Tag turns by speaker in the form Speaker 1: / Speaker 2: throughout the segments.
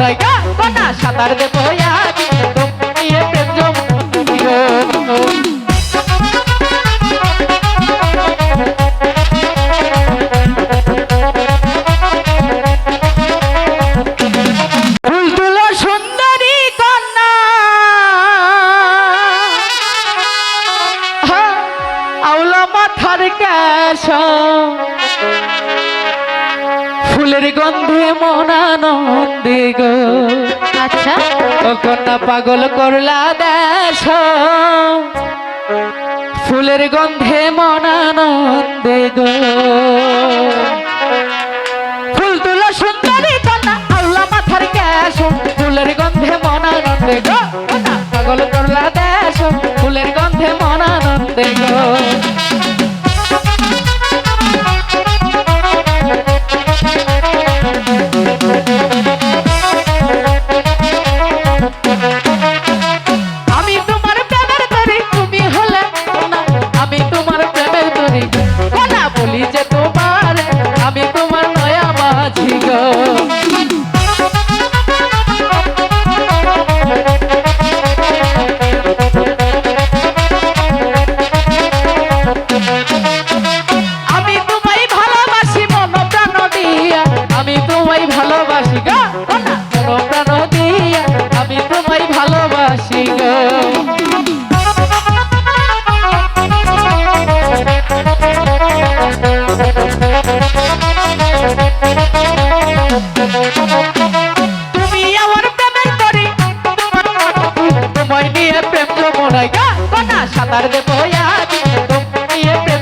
Speaker 1: যমুনায় গা কনা সাঁতার দেবো আউলা মাথার ক্যাশ। ফুলের গন্ধে মনানন্দে গো।
Speaker 2: আচ্ছা।
Speaker 1: কন্যা পাগল করলা দেশ। ফুলের গন্ধে মনানন্দে গো। ফুল তুলো সুন্দরী কন্যা আল্লাহ মাথার ক্যাশ। ফুলের গন্ধে মনানন্দে গো।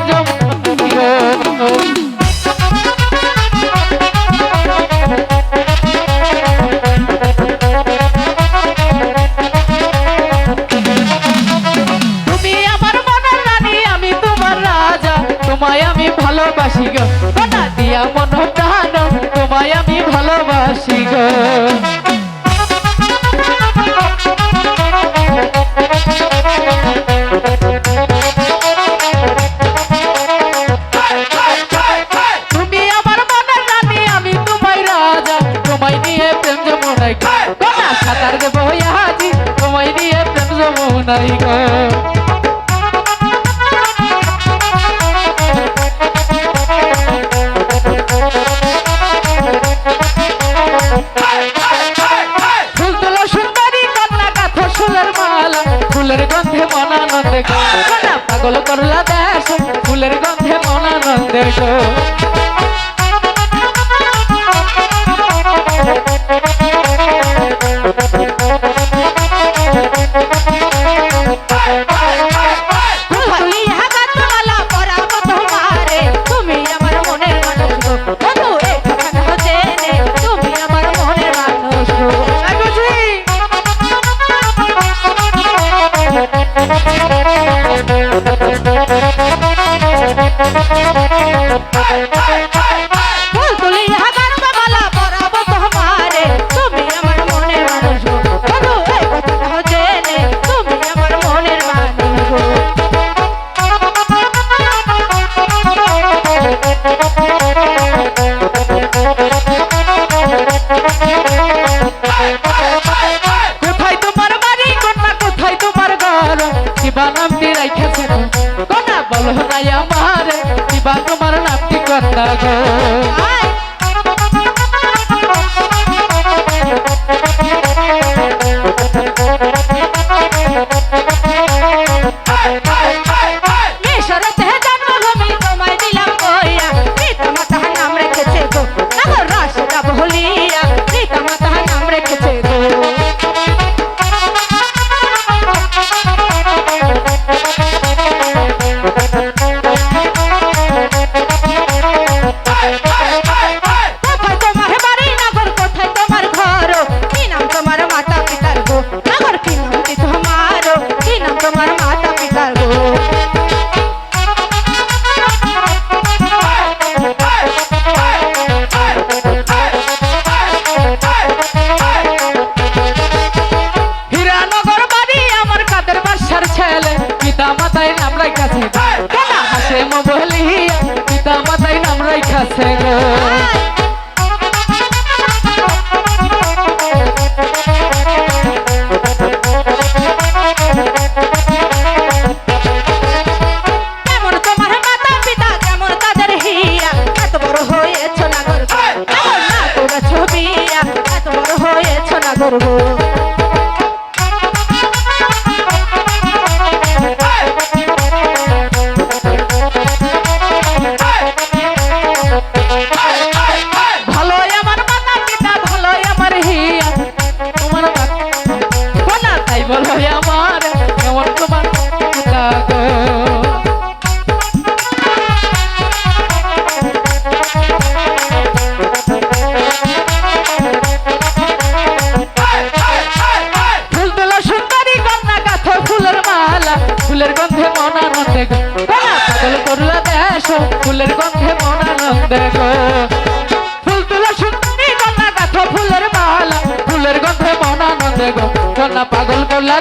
Speaker 1: যমুনায় গো। তুমি আমার মনের রানী, আমি তোমার রাজা। তোমায় আমি ভালোবাসি গো। দিয়া মন প্রাণ তোমায় আমি ভালোবাসি গো। যমুনাই গো। ফুলের গন্ধে মনানন্দে গো। পাগল করলা দেশ ফুলের গন্ধে মনানন্দে গো। Hey, hey, hey. Oh, oh, oh. ফুলের গন্ধে মন আনন্দে গো। ফুল তোলা শুনি গলা গাথো ফুলের মালা, ফুলের গন্ধে মন আনন্দে গো। কন্যা পাগল করলা